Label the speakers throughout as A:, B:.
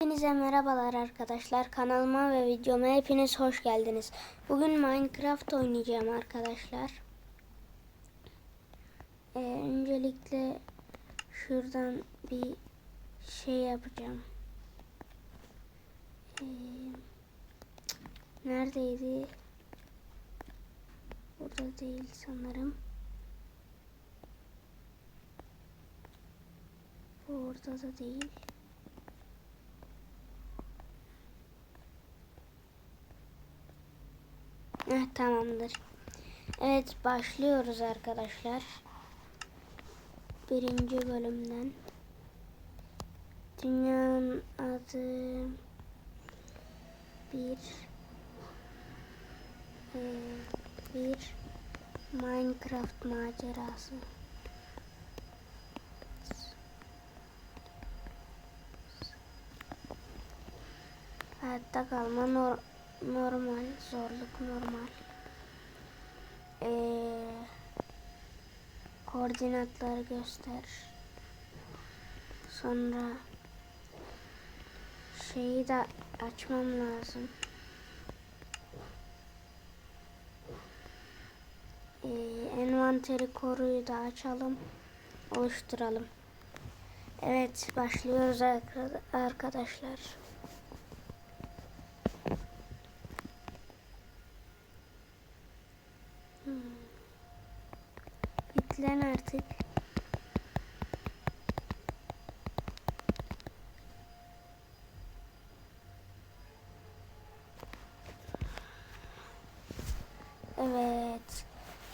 A: Hepinize merhabalar arkadaşlar. Kanalıma ve videoma hepiniz hoş geldiniz. Bugün Minecraft oynayacağım arkadaşlar. Ee, öncelikle şuradan bir şey yapacağım. Ee, neredeydi? Burada değil sanırım. Burada da değil. Heh, tamamdır. Evet başlıyoruz arkadaşlar. Birinci bölümden. Dünyanın adı bir e, bir Minecraft macerası. Hayatta kalma normal, zorluk normal. Ee, koordinatları göster. Sonra şeyi de açmam lazım. Ee, envanteri koruyu da açalım. Oluşturalım. Evet başlıyoruz arka- arkadaşlar. Artık. Evet.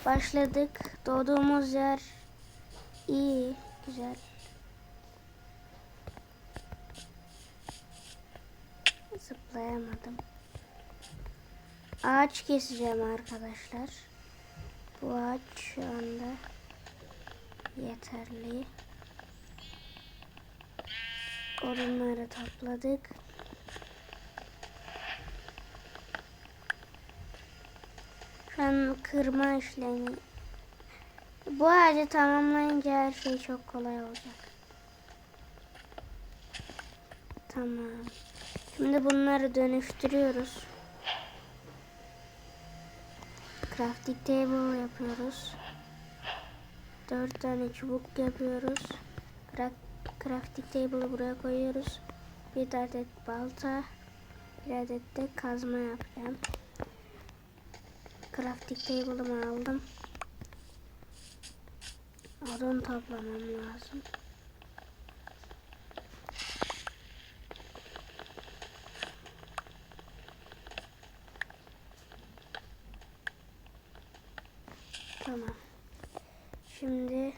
A: Başladık. Doğduğumuz yer iyi. Güzel. Zıplayamadım. Ağaç keseceğim arkadaşlar. Bu ağaç şu anda yeterli. Odunları topladık. Şu an kırma işlemi. Bu ağacı tamamlayınca her şey çok kolay olacak. Tamam. Şimdi bunları dönüştürüyoruz. Crafting table yapıyoruz. Dört tane çubuk yapıyoruz. Craft, crafting table'ı buraya koyuyoruz. Bir adet balta, bir adet de kazma yapacağım. Crafting table'ımı aldım. Odun toplamam lazım. Tamam. Şimdi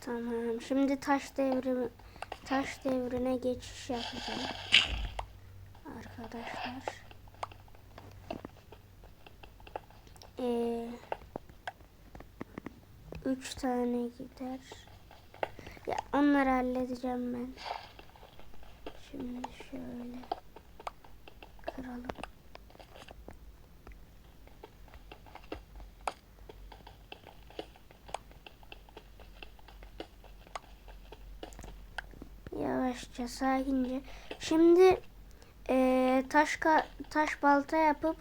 A: Tamam. Şimdi taş devri taş devrine geçiş yapacağım. Arkadaşlar. Ee, üç tane gider. Ya onları halledeceğim ben. Şimdi şöyle kıralım. Yavaşça sakince. Şimdi eee, taş taş balta yapıp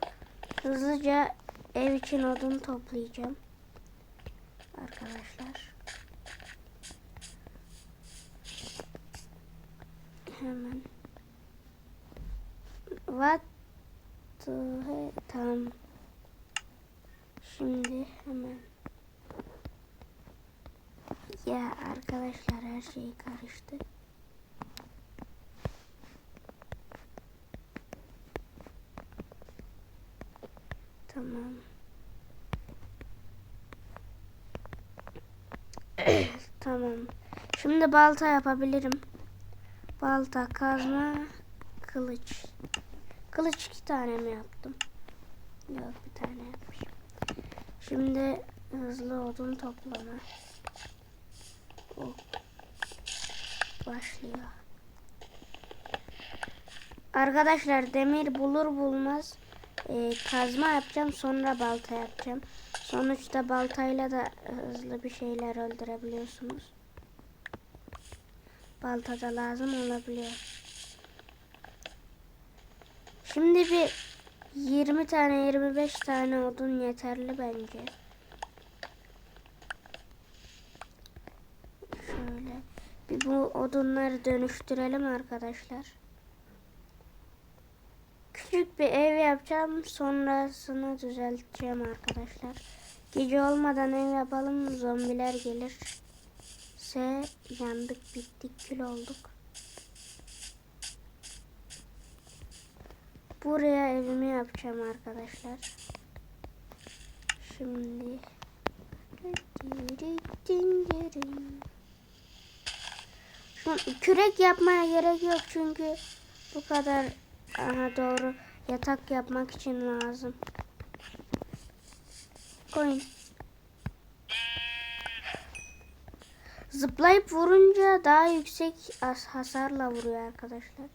A: hızlıca ev için odun toplayacağım. Arkadaşlar. Hemen. What the he- Tamam. Şimdi hemen. Ya arkadaşlar her şey karıştı. Tamam. tamam. Şimdi balta yapabilirim. Balta, kazma, kılıç. Kılıç iki tane mi yaptım? Yok bir tane yapmışım. Şimdi hızlı odun toplama. Ok. başlıyor. Arkadaşlar demir bulur bulmaz e, kazma yapacağım sonra balta yapacağım. Sonuçta baltayla da hızlı bir şeyler öldürebiliyorsunuz. Balta da lazım olabiliyor. Şimdi bir 20 tane 25 tane odun yeterli bence. Şöyle bir bu odunları dönüştürelim arkadaşlar. Küçük bir ev yapacağım. Sonrasını düzelteceğim arkadaşlar. Gece olmadan ev yapalım. Zombiler gelir. Se yandık bittik kül olduk. Buraya evimi yapacağım arkadaşlar. Şimdi Şu kürek yapmaya gerek yok çünkü bu kadar aha doğru yatak yapmak için lazım. Koyun. Zıplayıp vurunca daha yüksek as- hasarla vuruyor arkadaşlar.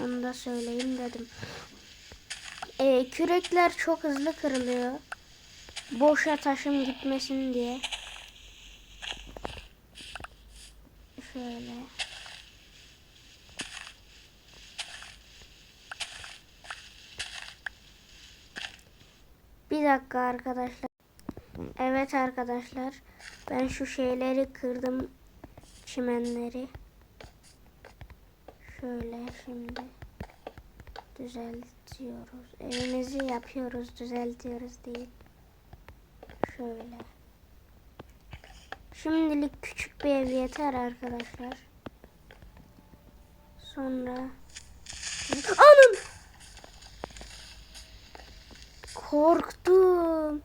A: Onu da söyleyeyim dedim. Ee, kürekler çok hızlı kırılıyor. Boşa taşım gitmesin diye. Şöyle. Bir dakika arkadaşlar. Evet arkadaşlar. Ben şu şeyleri kırdım. Çimenleri. Şöyle şimdi düzeltiyoruz. Evimizi yapıyoruz, düzeltiyoruz değil. Şöyle. Şimdilik küçük bir ev yeter arkadaşlar. Sonra Anam! Korktum.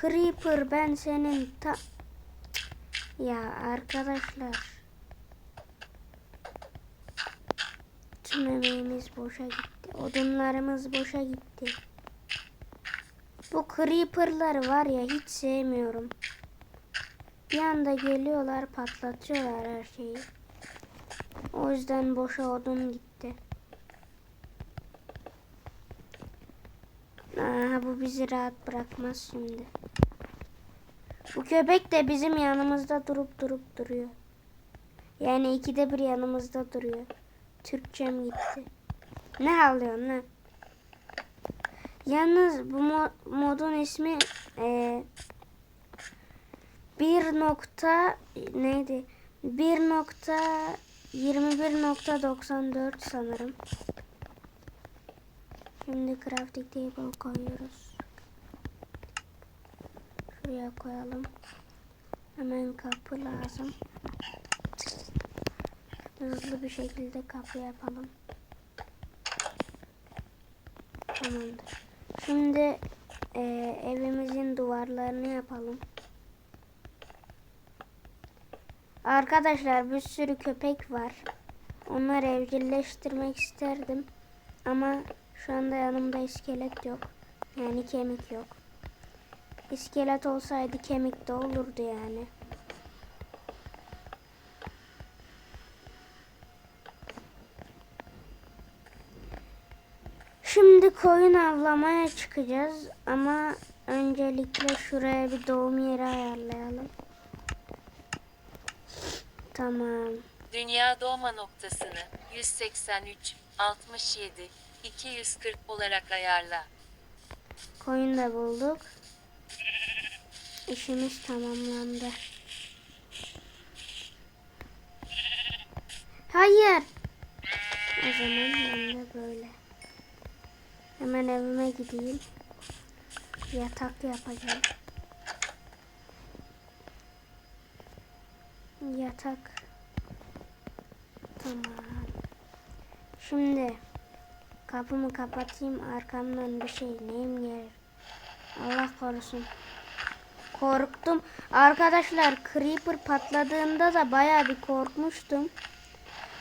A: Creeper ben senin ta... Ya arkadaşlar. Tüm emeğimiz boşa gitti. Odunlarımız boşa gitti. Bu creeper'lar var ya hiç sevmiyorum. Bir anda geliyorlar patlatıyorlar her şeyi. O yüzden boşa odun gitti. Aha, bu bizi rahat bırakmaz şimdi. Bu köpek de bizim yanımızda durup durup duruyor. Yani ikide bir yanımızda duruyor. Türkçem gitti. Ne havlıyorsun ne? Yalnız bu mo- modun ismi e, bir nokta neydi? Bir nokta 21.94 sanırım. Şimdi crafting table koyuyoruz. Şuraya koyalım. Hemen kapı lazım. Hızlı bir şekilde kapı yapalım. Tamamdır. Şimdi e, evimizin duvarlarını yapalım. Arkadaşlar bir sürü köpek var. Onları evcilleştirmek isterdim. Ama şu anda yanımda iskelet yok. Yani kemik yok. İskelet olsaydı kemik de olurdu yani. Şimdi koyun avlamaya çıkacağız ama öncelikle şuraya bir doğum yeri ayarlayalım. Tamam.
B: Dünya doğma noktasını 183 67 240 olarak ayarla.
A: Koyun da bulduk. İşimiz tamamlandı. Hayır. O zaman ben de böyle. Hemen evime gideyim. Yatak yapacağım. Yatak. Tamam. Şimdi kapımı kapatayım arkamdan bir şey neyim gelir. Allah korusun. Korktum. Arkadaşlar Creeper patladığında da baya bir korkmuştum.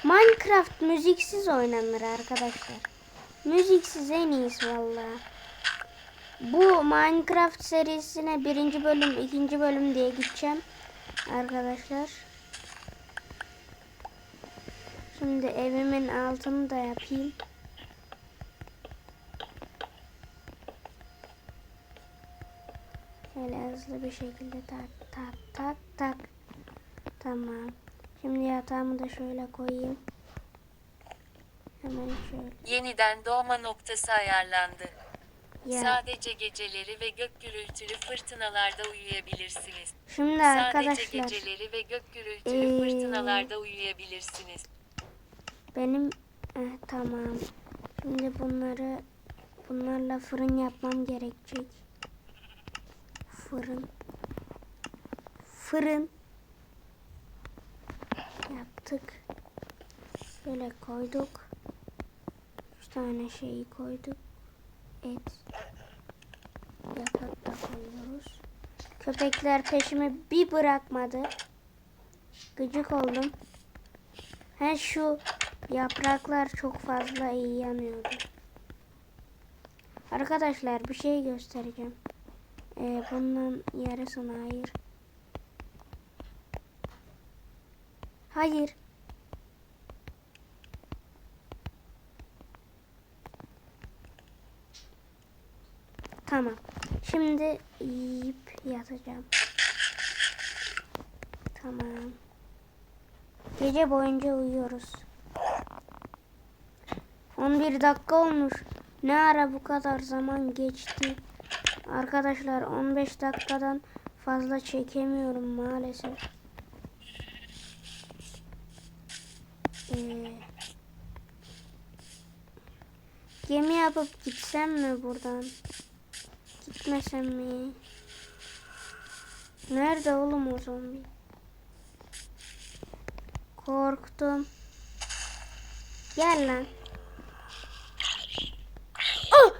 A: Minecraft müziksiz oynanır arkadaşlar. Müziksiz en iyisi valla. Bu Minecraft serisine birinci bölüm, ikinci bölüm diye gideceğim. Arkadaşlar. Şimdi evimin altını da yapayım. Şöyle hızlı bir şekilde tak tak tak tak. Tamam. Şimdi yatağımı da şöyle koyayım. Hemen şöyle.
B: Yeniden doğma noktası ayarlandı.
A: Ya.
B: Sadece geceleri ve gök gürültülü fırtınalarda uyuyabilirsiniz.
A: Şimdi
B: Sadece
A: arkadaşlar
B: geceleri ve gök gürültülü
A: Ee,
B: fırtınalarda uyuyabilirsiniz.
A: benim eh, tamam. Şimdi bunları bunlarla fırın yapmam gerekecek. Fırın. Fırın. Yaptık. Böyle koyduk. Üç tane şeyi koyduk. Et. Yaprak da koyuyoruz. Köpekler peşimi bir bırakmadı. Gıcık oldum. He şu yapraklar çok fazla iyi yanıyordu. Arkadaşlar bir şey göstereceğim. Ee, bunun yarısını hayır. Hayır. Tamam. Şimdi yiyip yatacağım. Tamam. Gece boyunca uyuyoruz. 11 dakika olmuş. Ne ara bu kadar zaman geçti. Arkadaşlar 15 dakikadan fazla çekemiyorum maalesef. Ee, gemi yapıp gitsem mi buradan? Gitmesem mi? Nerede oğlum o zombi? Korktum. Gel lan. Ah!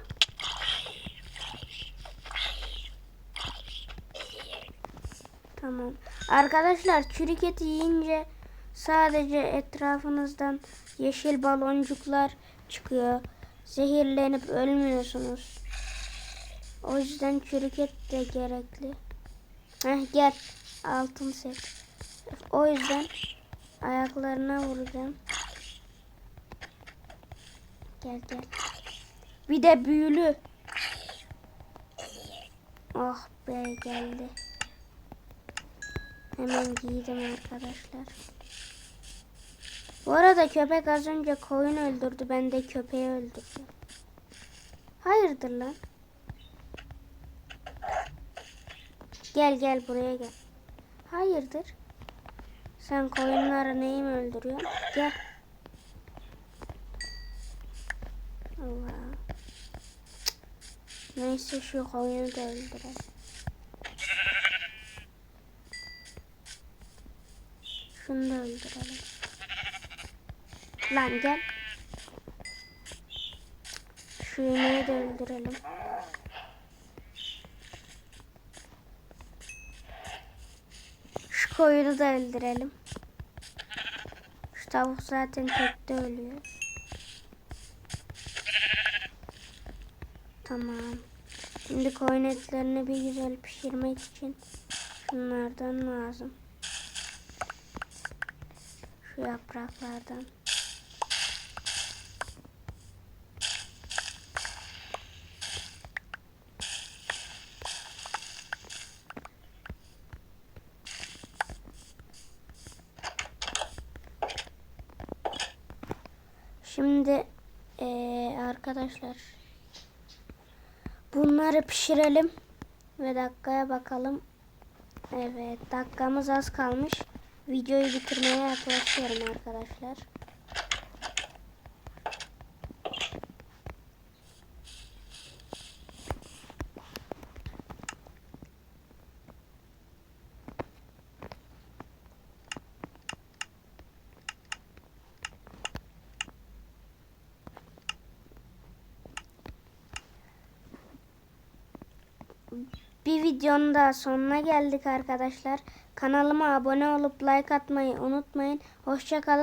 A: Tamam. Arkadaşlar çürük yiyince sadece etrafınızdan yeşil baloncuklar çıkıyor. Zehirlenip ölmüyorsunuz. O yüzden çürük de gerekli. Heh, gel. Altın set. O yüzden ayaklarına vuracağım. Gel gel. Bir de büyülü. Oh be geldi. Hemen giydim arkadaşlar. Bu arada köpek az önce koyun öldürdü. Ben de köpeği öldürdüm. Hayırdır lan? Gel gel buraya gel. Hayırdır? Sen koyunları neyim öldürüyorsun? Gel. Allah. Neyse şu koyunu da öldürelim. Şunu da öldürelim. Lan gel. Şu ineği de öldürelim. Şu koyunu da öldürelim. Şu tavuk zaten tekte ölüyor. Tamam. Şimdi koyun etlerini bir güzel pişirmek için şunlardan lazım. Şu yapraklardan. Şimdi eee, arkadaşlar bunları pişirelim ve dakikaya bakalım. Evet dakikamız az kalmış. Videoyu bitirmeye yaklaşıyorum arkadaşlar. Bir videonun daha sonuna geldik arkadaşlar. Kanalıma abone olup like atmayı unutmayın. Hoşçakalın.